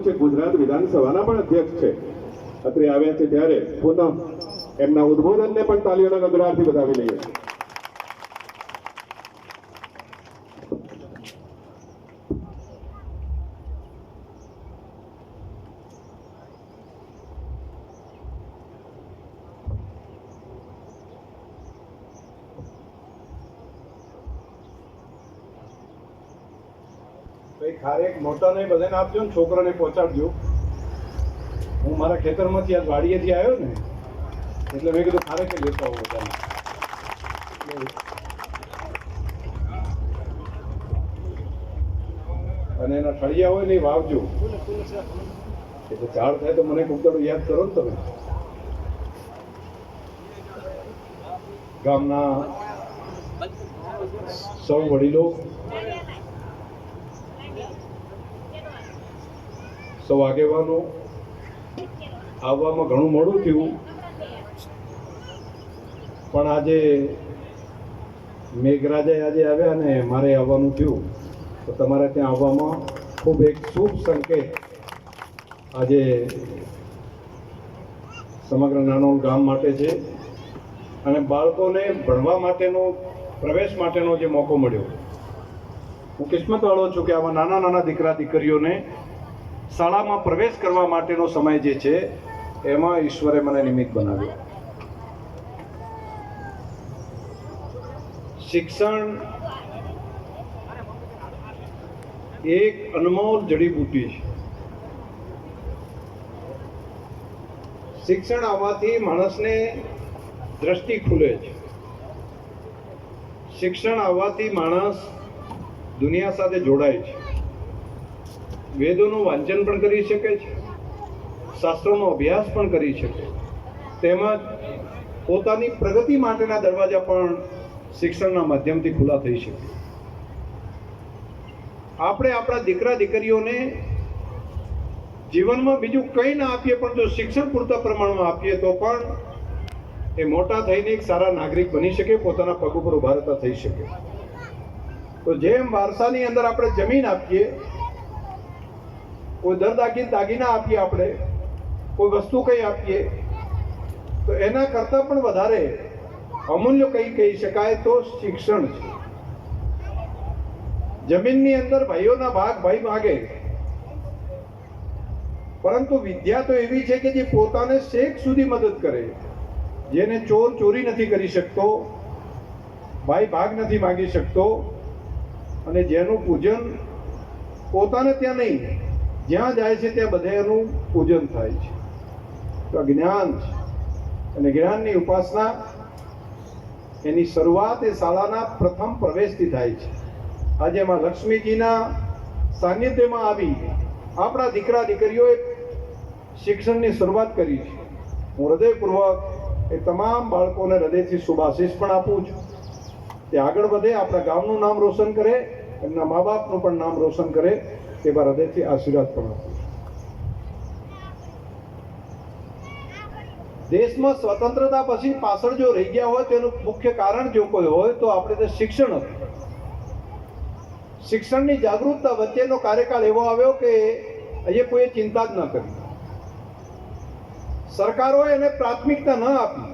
છે, ગુજરાત વિધાનસભાના પણ અધ્યક્ષ છે. અત્રે આવ્યા છે ત્યારે પુનઃ એમના ઉદબોધનને પણ તાલીઓના ગગડાથી બતાવી લઈએ. ખારેક મોટાને બધાને આપજો ને છોકરાને પહોંચાડજો. હું મારા ખેતરમાંથી આ વાડીએથી આવ્યો ને, એટલે મેં કીધું ખારેક જ લેતો આવું બધાને અને એના ફળિયા હોય ને એ વાવજો. એટલે ઝાડ થાય તો મને કોક યાદ કરો ને તમે. ગામના સૌ વડીલો સૌ આગેવાનો, આવવામાં ઘણું મોડું થયું. પણ આજે મેઘરાજા આજે આવ્યા ને મારે આવવાનું થયું. તો તમારે ત્યાં આવવામાં ખૂબ એક શુભ સંકેત આજે સમગ્ર નાનું ગામ માટે છે. અને બાળકોને ભણવા માટેનો, પ્રવેશ માટેનો જે મોકો મળ્યો. હું કિસ્મતવાળો છું કે આવા નાના નાના દીકરા દીકરીઓને શાળામાં પ્રવેશ કરવા માટેનો સમય જે છે, એમાં ઈશ્વરે મને નિમિત્ત બનાવ્યો. શિક્ષણ એક અનમોલ જડીબુટી છે. શિક્ષણ આવવાથી માણસને દ્રષ્ટિ ખુલે છે. શિક્ષણ આવવાથી માણસ દુનિયા સાથે જોડાય છે. વેદોનું વાંચન પણ કરી શકે છે. શાસ્ત્રોનો અભ્યાસ પણ કરી શકે તેમજ પોતાની પ્રગતિ માટેના દરવાજા પણ શિક્ષણના માધ્યમથી ખુલ્લા થઈ શકે આપણે આપણા દીકરા દીકરીઓને જીવનમાં બીજું કંઈ ના આપીએ, પણ જો શિક્ષણ પૂરતા પ્રમાણમાં આપીએ, તો પણ એ મોટા થઈને એક સારા નાગરિક બની શકે, પોતાના પગ ઉપર ઊભા રહેતા થઈ શકે. તો જેમ વારસાની અંદર આપણે જમીન આપીએ કોઈ દર દાગી દાગીના આપીએ આપણે, કોઈ વસ્તુ કંઈ આપીએ, તો એના કરતાં પણ વધારે અમૂલ્ય કંઈ કહી શકાય તો શિક્ષણ છે. જમીનની અંદર ભાઈઓના ભાગ ભાઈ માગે પરંતુ વિદ્યા તો એવી છે કે જે પોતાને શેખ સુધી મદદ કરે. જેને ચોર ચોરી નથી કરી શકતો, ભાઈ ભાગ નથી માગી શકતો, અને જેનું પૂજન પોતાને ત્યાં નહીં જ્યાં જાય છે ત્યાં બધાનું પૂજન થાય છે. તો જ્ઞાન છે. અને જ્ઞાનની ઉપાસના એની શરૂઆત એ શાળાના પ્રથમ પ્રવેશથી થાય છે. આજે એમાં લક્ષ્મીજીના સાનિધ્યમાં આવી આપણા દીકરા દીકરીઓએ શિક્ષણની શરૂઆત કરી છે. હું હૃદયપૂર્વક એ તમામ બાળકોને હૃદયથી શુભાશીષ પણ આપું છું. તે આગળ વધે, આપણા ગામનું નામ રોશન કરે, એમના મા બાપનું પણ નામ રોશન કરે. એવા હૃદયથી આશીર્વાદ પણ દેશમાં સ્વતંત્રતા પછી પાછળ જો રહી ગયા હોય તેનું મુખ્ય કારણ જો કોઈ હોય, તો આપણે તે શિક્ષણ હતું. શિક્ષણની જાગૃતતા વચ્ચેનો કાર્યકાળ એવો આવ્યો કે અહીંયા કોઈએ ચિંતા જ ન કરી. સરકારોએ એને પ્રાથમિકતા ન આપી.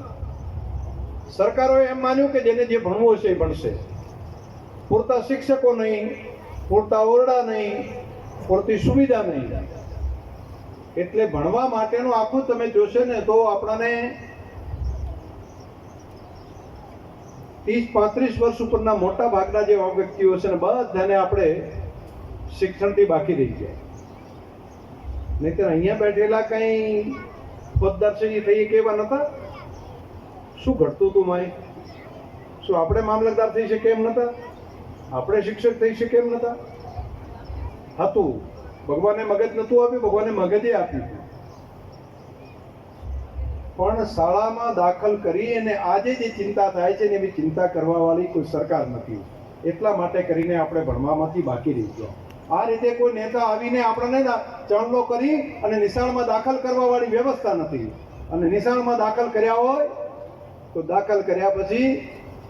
સરકારોએ એમ માન્યું કે જેને જે ભણવું હશે એ ભણશે. પૂરતા શિક્ષકો નહીં, પૂરતા ઓરડા નહીં પૂરતી સુવિધા નહીં. એટલે ભણવા માટેનું આખું તમે જોશો ને તો આપણાને ત્રીસ, પાંત્રીસ વર્ષ ઉપરના મોટા ભાગના જે વ્યક્તિઓ છે ને બધાને આપણે શિક્ષણથી બાકી રહી ગયા. નહીતર અહીંયા બેઠેલા કંઈ પદદર્શી થઈએ કેવા નતા શું ઘટતું હતું માય શું આપણે મામલતદાર થઈ શકે એમ નતા આપણે શિક્ષક થઈ શકે એમ નતા હતું. ભગવાને મગજ નહોતું આપ્યું, ભગવાને મગજે આપ્યું. પણ શાળામાં દાખલ કરી અને આજે જે ચિંતા થાય છે એવી ચિંતા કરવા વાળી કોઈ સરકાર નથી. એટલા માટે કરીને આપણે ભણવામાંથી બાકી રહી આ રીતે કોઈ નેતા આવીને આપણને ચણલો કરી અને નિશાળમાં દાખલ કરવા વાળી વ્યવસ્થા નથી. અને નિશાળમાં દાખલ કર્યા હોય, તો દાખલ કર્યા પછી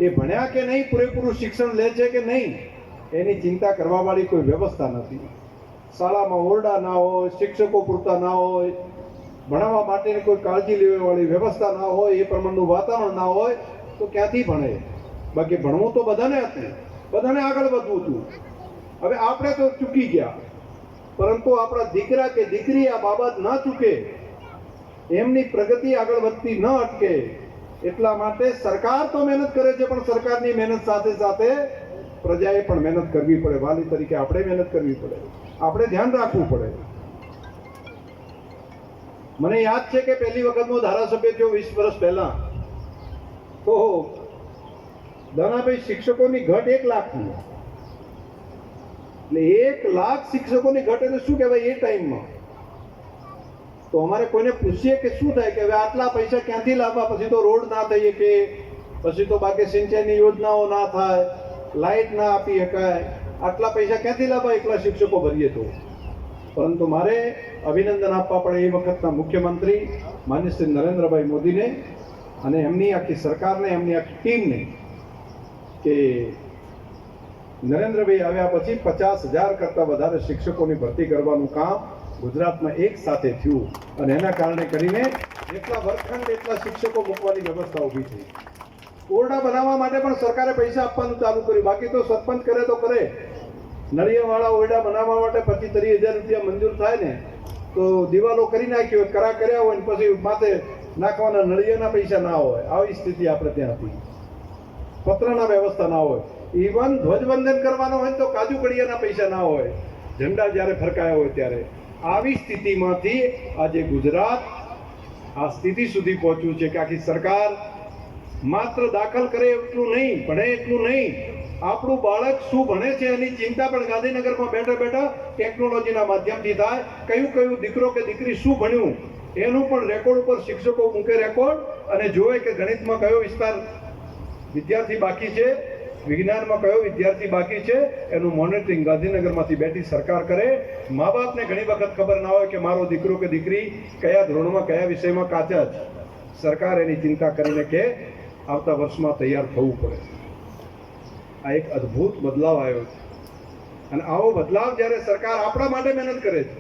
એ ભણ્યા કે નહીં, પૂરેપૂરું શિક્ષણ લે છે કે નહીં એની ચિંતા કરવા વાળી કોઈ વ્યવસ્થા નથી. શાળામાં ઓરડા ના હોય, શિક્ષકો પૂરતા ના હોય, ભણાવવા માટેની કોઈ કાળજી લેવા વાળી વ્યવસ્થા ના હોય, એ પ્રમાણનું વાતાવરણ ના હોય, તો ક્યાંથી ભણે? બાકી ભણવું તો બધાને હતું બધાને આગળ વધવું હતું હવે આપણે તો ચૂકી ગયા. પરંતુ આપણા દીકરા કે દીકરી આ બાબત ના ચૂકે. એમની પ્રગતિ આગળ વધતી ન અટકે. એટલા માટે સરકાર તો મહેનત કરે છે, પણ સરકારની મહેનત સાથે સાથે પ્રજાએ પણ મહેનત કરવી પડે, વાલી તરીકે આપણે મહેનત કરવી પડે. આપણે ધ્યાન રાખવું પડે. મને યાદ છે કે પહેલી વખત હું ધારાસભ્ય થયો વીસ વર્ષ પહેલા. તો દાનાભાઈ શિક્ષકોની ઘટ એક લાખની. એટલે એક લાખ શિક્ષકોની ઘટ એટલે શું કહેવાય એ ટાઈમમાં? તો અમારે કોઈને પૂછીએ કે શું થાય કે હવે આટલા પૈસા ક્યાંથી લાવવા? પછી તો રોડ ના થઈ શકે પછી તો બાકી સિંચાઈની યોજનાઓ ના થાય. લાઇટ ના આપી શકાય. આટલા પૈસા ક્યાંથી લાવવા? એકલા શિક્ષકો ભરીએ તો. પરંતુ મારે અભિનંદન આપવા પડે એ વખતના મુખ્યમંત્રી માન્ય શ્રી નરેન્દ્રભાઈ મોદીને અને એમની આખી સરકારને, એમની આખી ટીમને કે નરેન્દ્રભાઈ આવ્યા પછી પચાસ હજાર કરતાં વધારે શિક્ષકોની ભરતી કરવાનું કામ ગુજરાતમાં એક સાથે થયું. અને એના કારણે કરીને જેટલા વર્ગખંડ એટલા શિક્ષકો મૂકવાની વ્યવસ્થા ઊભી થઈ. ઓરડા બનાવવા માટે પણ સરકારે પૈસા આપવાનું ચાલુ કર્યું. બાકી તો સરપંચ કરે તો કરે. નળિયાવાળા ઓરડા બનાવવા માટે પચીસ ત્રીસ હજાર રૂપિયા મંજૂર થાય ને, તો દિવાલો કરી નાખી હોય, કરા કર્યા હોય ને પછી માથે નાખવાના નળિયાના પૈસા ના હોય. આવી સ્થિતિ આપણે ત્યાં હતી પત્રના વ્યવસ્થા ના હોય. ઇવન ધ્વજવંદન કરવાનો હોય તો કાજુ કડિયાના પૈસા ના હોય. ઝંડા જ્યારે ફરકાયા હોય ત્યારે. આવી સ્થિતિમાંથી આજે ગુજરાત આ સ્થિતિ સુધી પહોંચ્યું છે કે આખી સરકાર માત્ર દાખલ કરે એટલું નહીં, ભણે એટલું નહીં. આપણું બાળક શું ભણે છે એની ચિંતા પણ ગાંધીનગરમાં બેઠા બેઠા ટેકનોલોજીના માધ્યમથી થાય. કયું કયું દીકરો કે દીકરી શું ભણ્યું, એનું પણ રેકોર્ડ ઉપર શિક્ષકો મૂકે રેકોર્ડ અને જોવે કે ગણિતમાં કયો વિસ્તાર વિદ્યાર્થી બાકી છે, વિજ્ઞાનમાં કયો વિદ્યાર્થી બાકી છે, એનું મોનિટરિંગ ગાંધીનગરમાંથી બેઠી સરકાર કરે. મા બાપને ઘણી વખત ખબર ના હોય કે મારો દીકરો કે દીકરી કયા ધોરણમાં, કયા વિષયમાં કાચા છે. સરકાર એની ચિંતા કરીને કે આવતા વર્ષમાં તૈયાર થવું પડે. આ એક અદ્ભુત બદલાવ આવ્યો છે. અને આવો બદલાવ જ્યારે સરકાર આપણા માટે મહેનત કરે છે.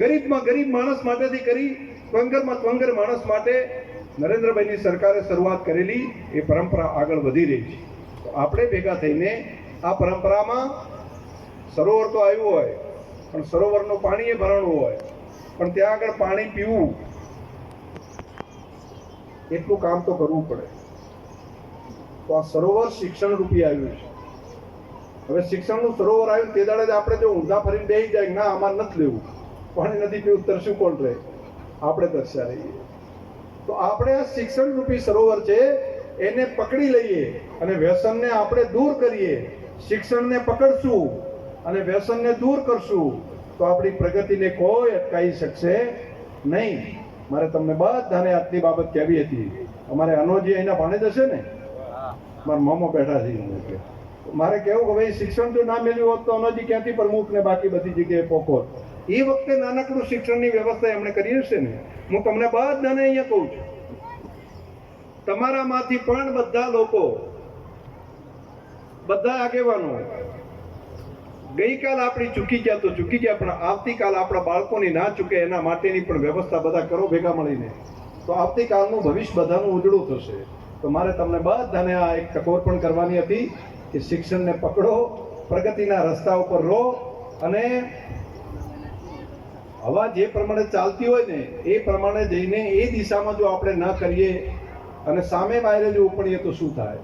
ગરીબમાં ગરીબ માણસ માટેથી કરી, ત્વંગરમાં ત્વંગર માણસ માટે નરેન્દ્રભાઈની સરકારે શરૂઆત કરેલી એ પરંપરા આગળ વધી રહી છે. તો આપણે ભેગા થઈને આ પરંપરામાં સરોવર તો આવ્યું હોય, પણ સરોવરનું પાણી એ ભરણું હોય. પણ ત્યાં આગળ પાણી પીવું, એટલું કામ તો કરવું પડે. તો આ સરોવર શિક્ષણ રૂપી આવ્યું છે. હવે શિક્ષણનું સરોવર આવ્યું તે દાડે આપણે જો ઊંધા ફરીને બેસી જાય ના, આમાં નથી લેવું. પાણી નથી પીવું, તરશું કોણ રહે? આપણે તરસ્યા રહીએ. તો આપણે આ શિક્ષણ રૂપી સરોવર છે, એને પકડી લઈએ અને વ્યસનને આપણે દૂર કરીએ. શિક્ષણને પકડશું અને વ્યસનને દૂર કરશું તો આપણી પ્રગતિને કોઈ અટકાવી શકશે નહીં. મારે તમને બધાને આટલી બાબત કહેવી હતી. અમારે અનોજી અહીંના ભાણે જશે ને? મારા મામા બેઠા છે. મારે કેવું કે ભાઈ શિક્ષણ જો ના મળ્યું હોત તો હજી ક્યાંથી પ્રમુખ ને બાકી બધી જગ્યાએ પોકો એ વખતે નાનકડું શિક્ષણની વ્યવસ્થા એમણે કરી હશે ને, હું તમને બધાને અહીંયા કહું છું. તમારામાંથી પણ બધા લોકો, બધા આગેવાનો, ગઈકાલ આપણી ચૂકી ગયા તો ચૂકી ગયા, પણ આવતીકાલ આપણા બાળકોની ના ચૂકે એના માટેની પણ વ્યવસ્થા બધા કરો ભેગા મળીને. તો આવતીકાલનું ભવિષ્ય બધાનું ઉજળું થશે. તો મારે તમને બધાને આ એક ટકોર પણ કરવાની હતી કે શિક્ષણને પકડો, પ્રગતિના રસ્તા ઉપર રહો અને હવા જે પ્રમાણે ચાલતી હોય ને, એ પ્રમાણે જઈને એ દિશામાં જો આપણે ન કરીએ અને સામે વાયરે જો ઉપડીએ તો શું થાય?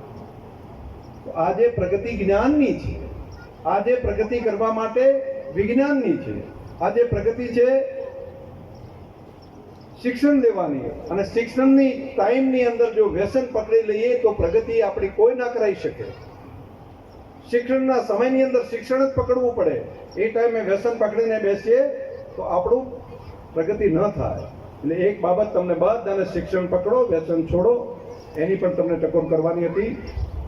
તો આજે પ્રગતિ જ્ઞાનની છે આજે પ્રગતિ કરવા માટે વિજ્ઞાનની છે આજે પ્રગતિ છે શિક્ષણ લેવાની અને શિક્ષણની ટાઈમની અંદર જો વ્યસન પકડી લઈએ તો પ્રગતિ આપણી કોઈ ના કરાવી શકે. શિક્ષણના સમયની અંદર શિક્ષણ જ પકડવું પડે. એ ટાઈમે વ્યસન પકડીને બેસીએ તો આપણું પ્રગતિ ન થાય. એટલે એક બાબત તમને બધાને શિક્ષણ પકડો, વ્યસન છોડો. એની પણ તમને ટકોર કરવાની હતી.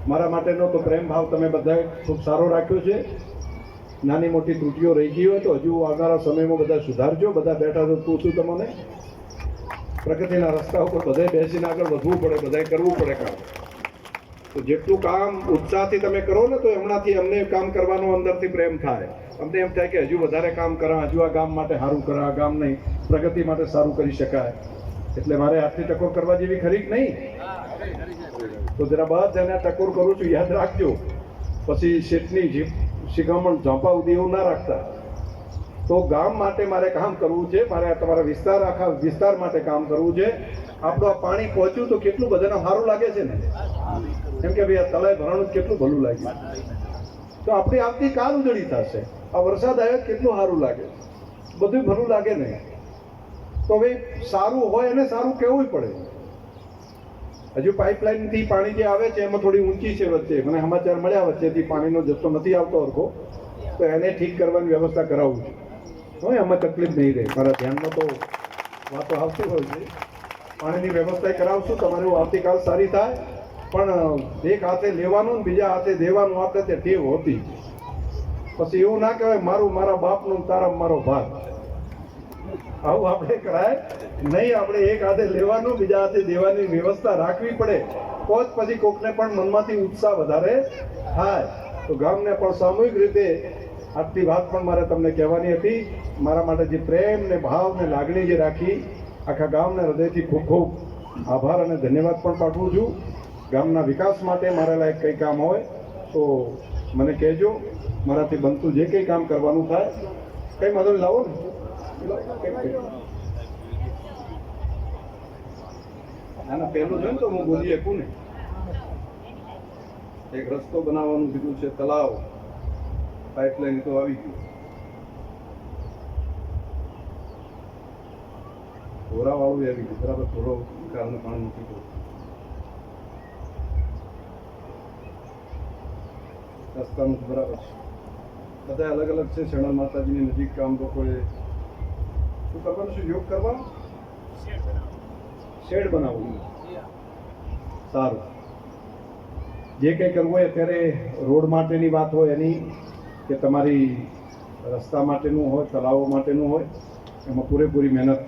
મારા માટેનો તો પ્રેમ ભાવ તમે બધાએ ખૂબ સારો રાખ્યો છે. નાની મોટી ત્રુટીઓ રહી ગઈ હોય તો હજુ આવનારા સમયમાં બધા સુધારજો, બધા બેઠા તો પૂછું તમને. પ્રગતિના રસ્તા ઉપર બધાય બેસીને આગળ વધવું પડે, બધાય કરવું પડે કામ. તો જેટલું કામ ઉત્સાહથી તમે કરો ને, તો એમનાથી અમને કામ કરવાનો અંદરથી પ્રેમ થાય. અમને એમ થાય કે હજુ વધારે કામ કરા, હજુ આ ગામ માટે સારું કરા, આ ગામ નહીં. પ્રગતિ માટે સારું કરી શકાય. એટલે મારે આટલી ટકોર કરવા જેવી ખરી નહીં? તો જરા બધાને ટકોર કરું છું, યાદ રાખજો. પછી શેઠની શિખામણ ઝાંપા સુધી એવું ના રાખતા. તો ગામ માટે મારે કામ કરવું છે. મારે તમારા વિસ્તાર આખા વિસ્તાર માટે કામ કરવું છે. આપણું આ પાણી પહોંચ્યું તો કેટલું બધાને સારું લાગે છે ને? કેમ કે ભાઈ, આ તળાવ ભરાણું કેટલું ભલું લાગે તો આપણી આવતીકાલ ઉજળી થશે. આ વરસાદ આવ્યો કેટલું સારું લાગે બધું ભલું લાગે ને? તો હવે સારું હોય અને સારું કહેવું પડે. હજુ પાઇપલાઇનથી પાણી જે આવે છે, એમાં થોડી ઊંચી છે વચ્ચે. મને સમાચાર મળ્યા વચ્ચેથી પાણીનો જથ્થો નથી આવતો હરખો તો એને ઠીક કરવાની વ્યવસ્થા કરાવું છું. હોય એમાં તકલીફ નહીં રહે મારા ધ્યાનમાં તો વાતો આવતી હોય છે. પાણીની વ્યવસ્થા કરાવશું, તમારી આવતીકાલ સારી થાય. પણ એક હાથે લેવાનું બીજા હાથે દેવાનું આપણે તે ટેવ હોતી. પછી એવું ના કહેવાય, મારું, મારા બાપનું તારા મારો ભાગ. આવું આપણે કરાય. નહીં, આપણે એક હાથે લેવાનું, બીજા હાથે દેવાની વ્યવસ્થા રાખવી પડે. તો જ પછી કોકને પણ મનમાંથી ઉત્સાહ વધારે થાય. તો ગામને પણ સામૂહિક રીતે આટલી વાત પણ મારે તમને કહેવાની હતી. મારા માટે જે પ્રેમ ને ભાવ ને લાગણી જે રાખી આખા ગામના હૃદયથી ખૂબ ખૂબ આભાર અને ધન્યવાદ પણ પાઠવું છું. ગામના વિકાસ માટે મારા લાયક કંઈ કામ હોય તો મને કહેજો. મારાથી બનતું જે કંઈ કામ કરવાનું થાય, કંઈ મદદ લાવો ને. ના ના પહેલું ને તો હું બોલી શકું ને એક રસ્તો બનાવવાનું કીધું છે તલાવ પાઇપલાઇન તો આવી ગયું. ધોરા વાળું આવી ગયું. બરાબર થોડો કારણે પાણી નથી ગયું રસ્તાનું બરાબર છે. બધા અલગ અલગ છે શરણા માતાજીની નજીક કામ લોકોએ શું કરવાનું છે? યોગ કરવા શેડ બનાવવું. સારું. જે કંઈ કરવું હોય અત્યારે રોડ માટેની વાત હોય એની કે તમારી રસ્તા માટેનું હોય, તળાવો માટેનું હોય, એમાં પૂરેપૂરી મહેનત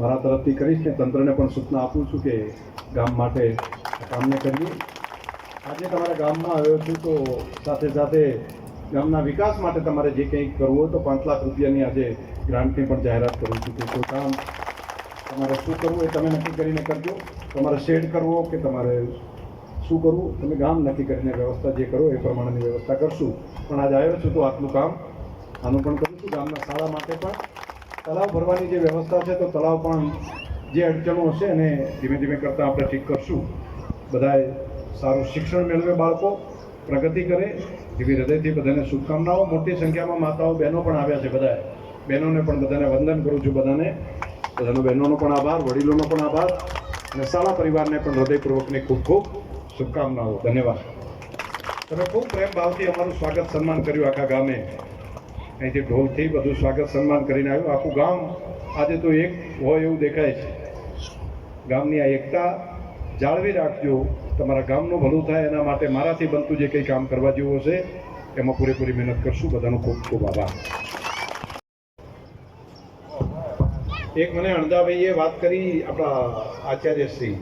મારા તરફથી કરીશ ને તંત્રને પણ સૂચના આપું છું કે ગામ માટે કામને કરીએ. આજે તમારા ગામમાં આવ્યો છું તો સાથે સાથે ગામના વિકાસ માટે તમારે જે કંઈક કરવું હોય તો પાંચ લાખ રૂપિયાની આજે ગ્રાન્ટની પણ જાહેરાત કરું છું કે કોઈ કામ તમારે શું કરવું એ તમે નક્કી કરીને કરજો. તમારે શેડ કરવો કે તમારે શું કરવું, તમે ગામ નક્કી કરીને વ્યવસ્થા જે કરો એ પ્રમાણેની વ્યવસ્થા કરશું. પણ આજે આવ્યો છું તો આટલું કામ. આનું પણ કરું છું. ગામના શાળા માટે પણ. તળાવ ભરવાની જે વ્યવસ્થા છે, તો તળાવ પણ જે અડચણો હશે એને ધીમે ધીમે કરતાં આપણે ઠીક કરશું. બધાએ સારું શિક્ષણ મેળવે બાળકો, પ્રગતિ કરે, એવી હૃદયથી બધાને શુભકામનાઓ. મોટી સંખ્યામાં માતાઓ, બહેનો પણ આવ્યા છે બધાએ. બહેનોને પણ બધાને વંદન કરું છું બધાને. બધાનો બહેનોનો પણ આભાર, વડીલોનો પણ આભાર. અને શાળા પરિવારને પણ હૃદયપૂર્વકની ખૂબ ખૂબ શુભકામનાઓ. ધન્યવાદ. તમે ખૂબ પ્રેમ ભાવથી અમારું સ્વાગત સન્માન કર્યું આખા ગામે. અહીંથી ઢોલથી બધું સ્વાગત સન્માન કરીને આવ્યું. આખું ગામ આજે તો એક હોય એવું દેખાય છે. ગામની આ એકતા જાળવી રાખજો. તમારા ગામનું ભલું થાય એના માટે મારાથી બનતું જે કંઈ કામ કરવા જેવું હશે, એમાં પૂરેપૂરી મહેનત કરશું. બધાનો ખૂબ ખૂબ આભાર. એક મને અણદાભાઈએ વાત કરી આપણા આચાર્યશ્રી,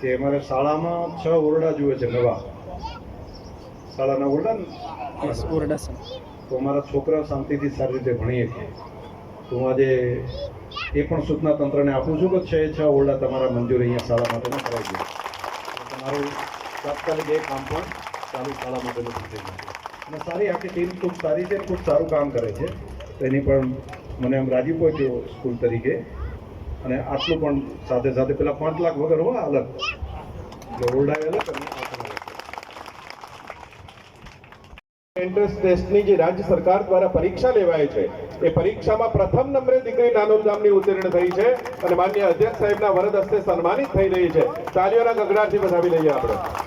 કે અમારે શાળામાં છ ઓરડા જુએ છે નવા. શાળાના ઓરડા તો અમારા છોકરા શાંતિથી સારી રીતે ભણીએ છીએ તો હું આજે એ પણ સૂચના તંત્રને આપું છું કે છ છ ઓરડા તમારા મંજૂર અહીંયા શાળા માટેના કરાવી દો. તમારું તાત્કાલિક એ કામ પણ ચાલુ શાળા માટેનું થઈ અને સારી આખી ટીમ ખૂબ સારી છે ખૂબ સારું કામ કરે છે. તેની એની પણ મને આમ રાજી પહોંચ્યો સ્કૂલ તરીકે. અને આટલું પણ સાથે સાથે પેલા પાંચ લાખ વગર હો અલગ. એટલે ઓરડા અલગ. એન્ટ્રન્સ ટેસ્ટની જે રાજ્ય સરકાર દ્વારા પરીક્ષા લેવાય છે, એ પરીક્ષામાં પ્રથમ નંબરે દીકરી નાનોલ ગામની ઉત્તીર્ણ થઈ છે અને માન્ય અધ્યક્ષ સાહેબના વરદ હસ્તે સન્માનિત થઈ રહી છે. તાલીઓના ગગડાટથી વધાવી લઈએ આપણે.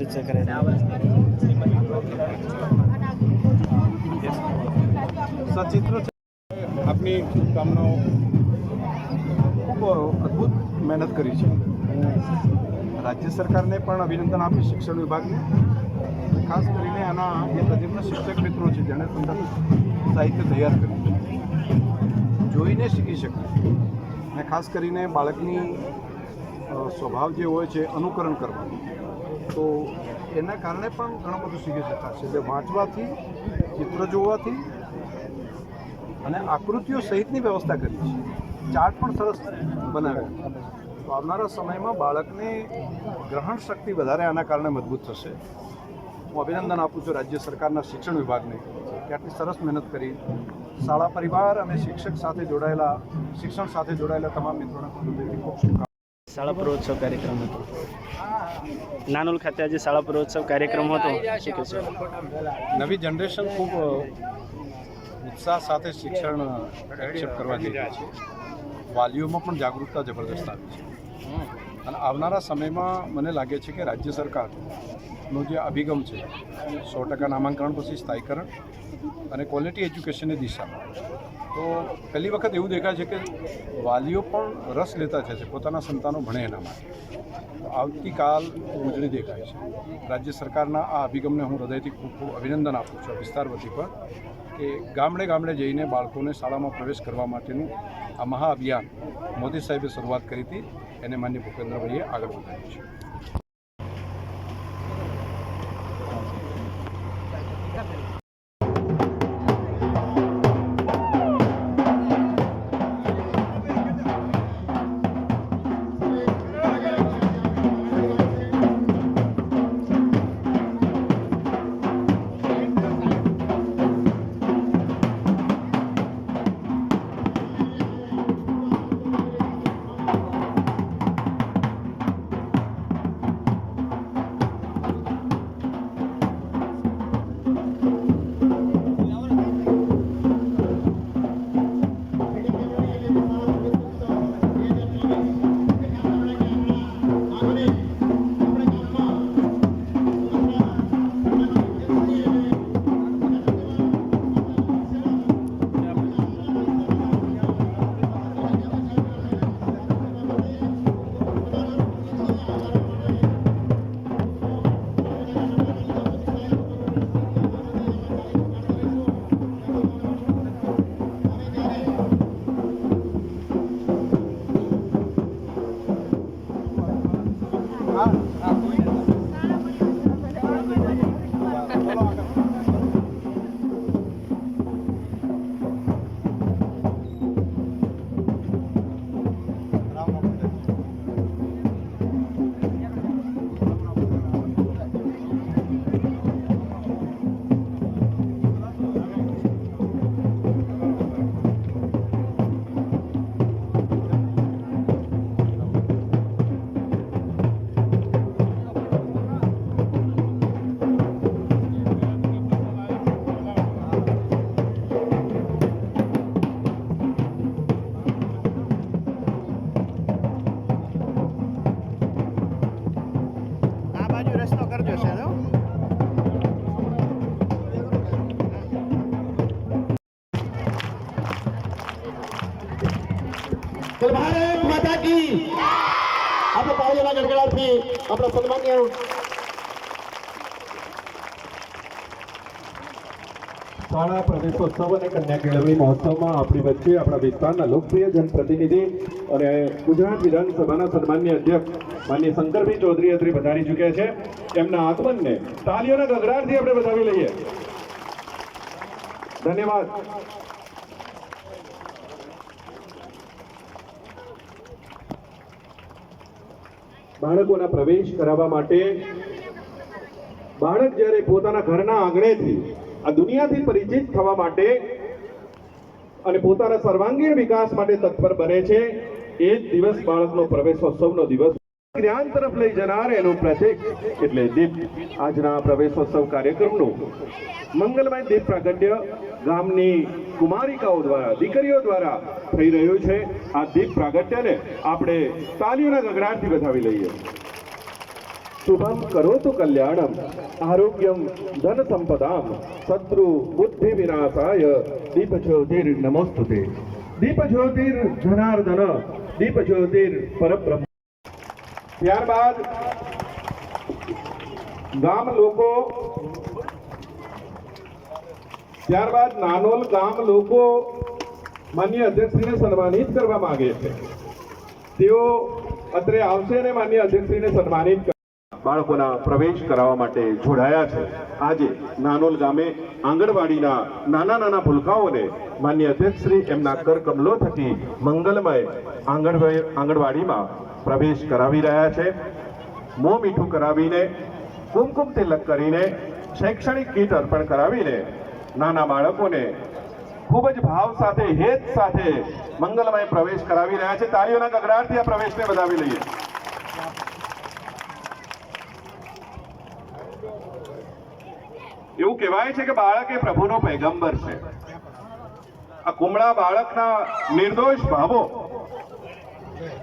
પરિચય કરે અને આ સચિત્ર આપની કામનો ખૂબ અદ્ભુત મહેનત કરી છે. રાજ્ય સરકારને પણ અભિનંદન આપી શિક્ષણ વિભાગને. ખાસ કરીને આના જે તજજ્ઞ શિક્ષક મિત્રો છે, જેણે સુંદર સાહિત્ય તૈયાર કર્યું છે. જોઈને શીખી શકે. અને ખાસ કરીને બાળકની સ્વભાવ જે હોય છે, અનુકરણ કરવાનું. તો એના કારણે પણ ઘણું બધું શીખી શકાશે એટલે વાંચવાથી, ચિત્ર જોવાથી અને આકૃતિઓ સહિતની વ્યવસ્થા કરી છે. ચાર્ટ પણ સરસ બનાવ્યા તો આવનારા સમયમાં બાળકને ગ્રહણ શક્તિ વધારે આના કારણે મજબૂત થશે. હું અભિનંદન આપું છું રાજ્ય સરકારના શિક્ષણ વિભાગને. કે આટલી સરસ મહેનત કરી. શાળા પરિવાર અને શિક્ષક સાથે જોડાયેલા, શિક્ષણ સાથે જોડાયેલા તમામ મિત્રોને ખૂબ ખૂબ શાળા પ્રવોત્સવ કાર્યક્રમ હતો. નાનોલ ખાતે આજે શાળા પ્રવોત્સવ કાર્યક્રમ હતો. નવી જનરેશન ખૂબ ઉત્સાહ સાથે શિક્ષણ કરવા જઈ રહ્યા છે. વાલીઓમાં પણ જાગૃતતા જબરદસ્ત આવી છે. અને આવનારા સમયમાં મને લાગે છે કે રાજ્ય સરકારનો જે અભિગમ છે, સો ટકા નામાંકરણ પછી સ્થાયીકરણ અને ક્વોલિટી એજ્યુકેશનની દિશા તો પહેલી વખત એવું દેખાય છે કે વાલીઓ પણ રસ લેતા છે, પોતાના સંતાનો ભણે એના માટે. આવતીકાલ ઉજળી દેખાય છે. રાજ્ય સરકારના આ અભિગમને હું હૃદયથી ખૂબ ખૂબ અભિનંદન આપું છું વિસ્તાર વતી પણ કે ગામડે ગામડે જઈને બાળકોને શાળામાં પ્રવેશ કરવા માટેનું આ મહા અભિયાન મોદી સાહેબે શરૂઆત કરી હતી. એને માન્ય ભૂપેન્દ્રભાઈએ આગળ વધાર્યું છે. ગડગડાટથી આપણા સન્માન્ય શાળા પ્રવેશોત્સવ અને કન્યા કેળવણી મહોત્સવમાં આપણી વચ્ચે આપણા વિસ્તારના લોકપ્રિય જનપ્રતિનિધિ અને ગુજરાત વિધાનસભાના સન્માન્ય અધ્યક્ષ માન્ય શંકરભાઈ ચૌધરી અત્રે વધારી ચૂક્યા છે. એમના આગમનને તાલીઓના ગગડાટથી આપણે વધાવી લઈએ. ધન્યવાદ. બાળકોના પ્રવેશ કરાવવા માટે બાળક જ્યારે પોતાના ઘરના આંગણેથી આ દુનિયાથી પરિચિત થવા માટે અને પોતાના સર્વાંગીણ વિકાસ માટે તત્પર બને છે, એ જ દિવસ બાળકનો પ્રવેશોત્સવનો દિવસ જ્ઞાન તરફ લઈ જનાર એનું પ્રતીક એટલે દીપ. આજના પ્રવેશોત્સવ કાર્યક્રમનું મંગલમય દીપ પ્રાગટ્ય ગામની કુમારિકાઓ દ્વારા, દીકરીઓ દ્વારા થઈ રહ્યું છે. આ દીપ પ્રાગટ્યને આપણે તાલીઓના ગગડાટથી બતાવી લઈએ. શુભમ કરોતુ કલ્યાણમ, આરોગ્યમ ધન સંપદામ, શત્રુ બુદ્ધિ વિનાશાય. દીપ જ્યોતિર નમોસ્તુતે. દીપ જ્યોતિર જનાર્દન, દીપ જ્યોતિર પરબ્રહ્મ. ત્યારબાદ ગામ લોકો, ત્યારબાદ નાનોલ ગામ લોકો માન્ય અધ્યક્ષશ્રીને સન્માનિત કરવા માંગે છે. તેઓ અત્રે આવશે અને માન્ય અધ્યક્ષશ્રીને સન્માનિત બાળકોના પ્રવેશ કરાવવા માટે જોડાયા છે. આજે નાનોલ ગામે આંગણવાડીના નાના નાના ભૂલકાઓને માન્ય અધ્યક્ષશ્રી એમના કરકમલો થકી મંગલમય આંગણવાડી આંગણવાડીમાં પ્રવેશ કરાવી રહ્યા છે. મોં મીઠું કરાવીને કુમકુમ તિલક કરીને શૈક્ષણિક કીટ અર્પણ કરાવીને નાના બાળકોને ખૂબ જ ભાવ સાથે, હેત સાથે મંગલમય પ્રવેશ કરાવી રહ્યા છે. તાળીઓના ગગડાટથી આ પ્રવેશને વધાવી લઈએ. એવું કહેવાય છે કે બાળક એ પ્રભુનો પૈગંબર છે. આ કુમળા બાળકના નિર્દોષ ભાવો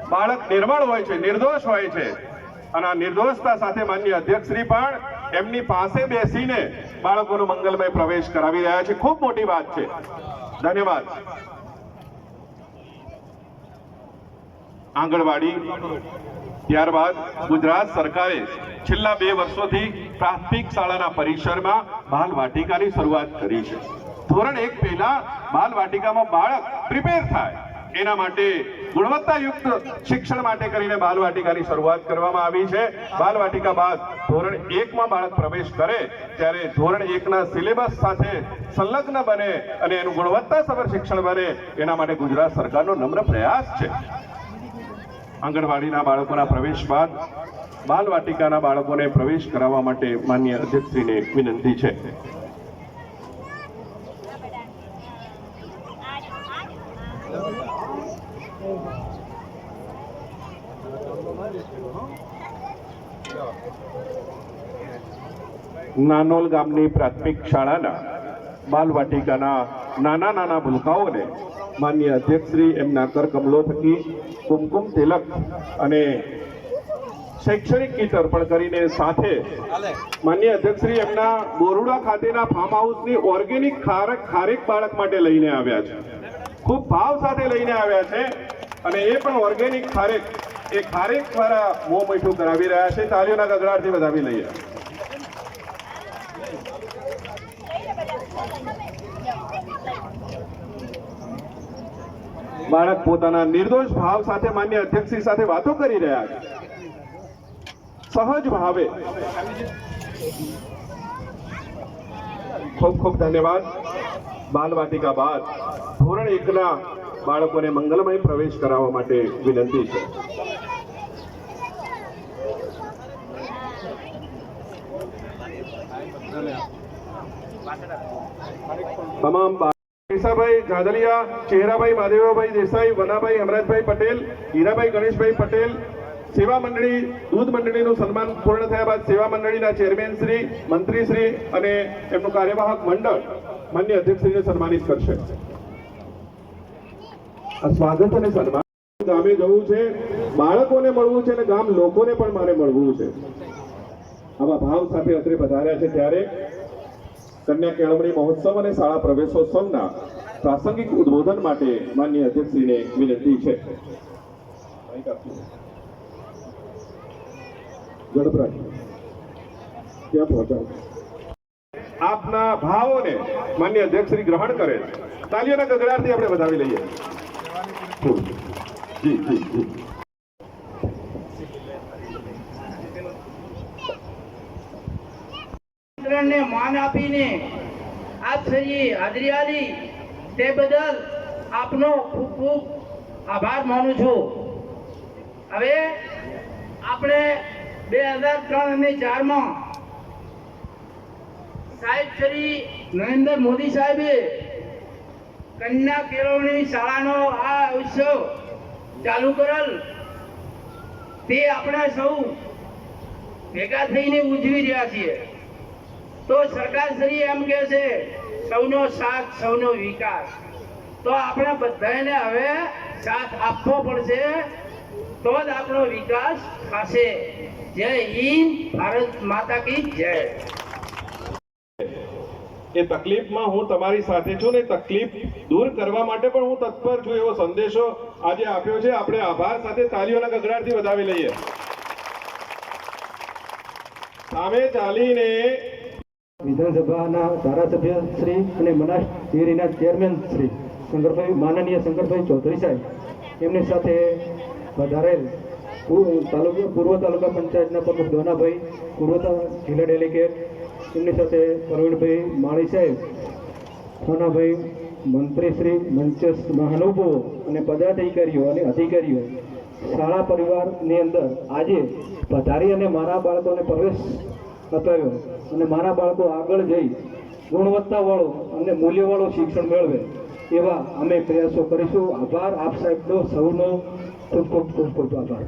બાળક નિર્મળ હોય છે, નિર્દોષ હોય છે. અને આ નિર્દોષતા સાથે માન્ય અધ્યક્ષશ્રી પણ એમની પાસે બેસીને બાળકોનો મંગલમય પ્રવેશ કરાવી રહ્યા છે. ખૂબ મોટી વાત છે. ધન્યવાદ. આંગણવાડી, ત્યારબાદ ગુજરાત સરકારે છેલ્લા બે વર્ષોથી પ્રાથમિક શાળાના પરિસરમાં બાલ વાટિકાની શરૂઆત કરી છે. ધોરણ એક પહેલા બાલ વાટિકામાં બાળક પ્રિપેર થાય. એના માટે ગુણવત્તાયુક્ત શિક્ષણ માટે કરીને બાલ વાટિકાની શરૂઆત કરવામાં આવી છે. બાલ વાટિકા બાદ ધોરણ એકમાં બાળક પ્રવેશ કરે, ત્યારે ધોરણ એકના સિલેબસ સાથે સંલગ્ન બને અને એનું ગુણવત્તાસભર શિક્ષણ બને, એના માટે ગુજરાત સરકારનો નમ્ર પ્રયાસ છે. આંગણવાડીના બાળકોના પ્રવેશ બાદ બાલ વાટિકાના બાળકોને પ્રવેશ કરાવવા માટે માન્ય અધ્યક્ષશ્રીને વિનંતી છે. નાનોલ ગામની પ્રાથમિક શાળાના બાલવાટિકાના નાના નાના ભૂલકાઓને માન્ય અધ્યક્ષશ્રી એમના કર કમલો થકી કુમકુમ તિલક અને શૈક્ષણિક કીટ અર્પણ કરીને સાથે માન્ય અધ્યક્ષશ્રી એમના બોરુડા ખાતેના ફાર્મ હાઉસની ઓર્ગેનિક ખારક ખારેક બાળક માટે લઈને આવ્યા છે. ખૂબ ભાવ સાથે લઈને આવ્યા છે અને એ પણ ઓર્ગેનિક ખારેક એ ખારેક દ્વારા મોં મીઠું કરાવી રહ્યા છે. તાલીઓના ગગડાટથી વધાવી લઈએ. બાળક પોતાના નિર્દોષ ભાવ સાથે માન્ય અધ્યક્ષશ્રી સાથે વાતો કરી રહ્યા છે. સહજ ભાવે. ખૂબ ખૂબ ધન્યવાદ. બાલ વાટિકા બાદ ધોરણ એકના બાળકોને મંગલમય પ્રવેશ કરાવવા માટે વિનંતી છે. તમામ કેશાભાઈ જાદલિયા, ચેહરાભાઈ માધવભાઈ દેસાઈ, વનાભાઈ હમરાજભાઈ પટેલ, હીરાભાઈ ગણેશભાઈ પટેલ, સેવા મંડળી, દૂધ મંડળીનું સન્માન પૂર્ણ થયા બાદ સેવા મંડળીના ચેરમેન શ્રી, મંત્રી શ્રી અને એમનું કાર્યવાહક મંડળ માન્ય અધ્યક્ષશ્રીને સન્માનિત કરશે. સ્વાગત અને સન્માન ગામે જવું છે, બાળકોને મળવું છે અને ગામ લોકોને પણ મારે મળવું છે. આવા ભાવ સાથે અત્રે પધાર્યા છે ત્યારે કન્યા કેળવણી મહોત્સવ અને શાળા પ્રવેશોત્સવના પ્રાસંગિક ઉદ્બોધન માટે માન્ય અધ્યક્ષશ્રીને વિનંતી છે. ત્યાં પહોંચાડો. આપના ભાવોને માન્ય અધ્યક્ષશ્રી ગ્રહણ કરે તાલીઓના ગગડાટથી આપણે વધાવી લઈએ. જી જી જી. આમંત્રણને માન આપીને આપ સૌએ હાજરી તે બદલ આપનો ખૂબ ખૂબ આભાર માનું છું. હવે આપણે બે હજાર ત્રણ અને ચારમાં સાહેબ શ્રી નરેન્દ્ર મોદી સાહેબે કન્યા કેળવણી શાળાનો આ ઉત્સવ ચાલુ કરેલ. તે આપણે સૌ ભેગા થઈને ઉજવી રહ્યા છીએ. તો સરકાર શ્રી એમ કે છે, સૌનો સાથ, સૌનો વિકાસ. તો આપણે બધાને હવે સાથ આપવો પડશે, તો જ આપણો વિકાસ થશે. જય હિન્દ, ભારત માતા કી જય. એ તકલીફમાં હું તમારી સાથે છું ને તકલીફ દૂર કરવા માટે પણ હું તત્પર છું એવો સંદેશો આજે આપ્યો છે. આપણે આભાર સાથે તાલીઓના ગગડાટથી વધાવી લઈએ. સામે ચાલીને વિધાનસભાના ધારાસભ્ય શ્રી અને મનાસ ડેરીના ચેરમેન શ્રી શંકરભાઈ, માનનીય શંકરભાઈ ચૌધરી સાહેબ. એમની સાથે વધારેલ તાલુકા, પૂર્વ તાલુકા પંચાયતના પ્રમુખ દોનાભાઈ, પૂર્વ જિલ્લા ડેલિગેટ. એમની સાથે પ્રવીણભાઈ માળી સાહેબ, સોનાભાઈ મંત્રી શ્રી, મંચસ્થ મહાનુભવો અને પદાધિકારીઓ અને અધિકારીઓ. શાળા પરિવારની અંદર આજે પધારી અને મારા બાળકોને પ્રવેશ અપાવ્યો અને મારા બાળકો આગળ જઈ ગુણવત્તાવાળો અને મૂલ્યવાળો શિક્ષણ મેળવે એવા અમે પ્રયાસો કરીશું. આભાર. આપ સાહેબનો સૌનો ખૂબ ખૂબ ખૂબ ખૂબ આભાર.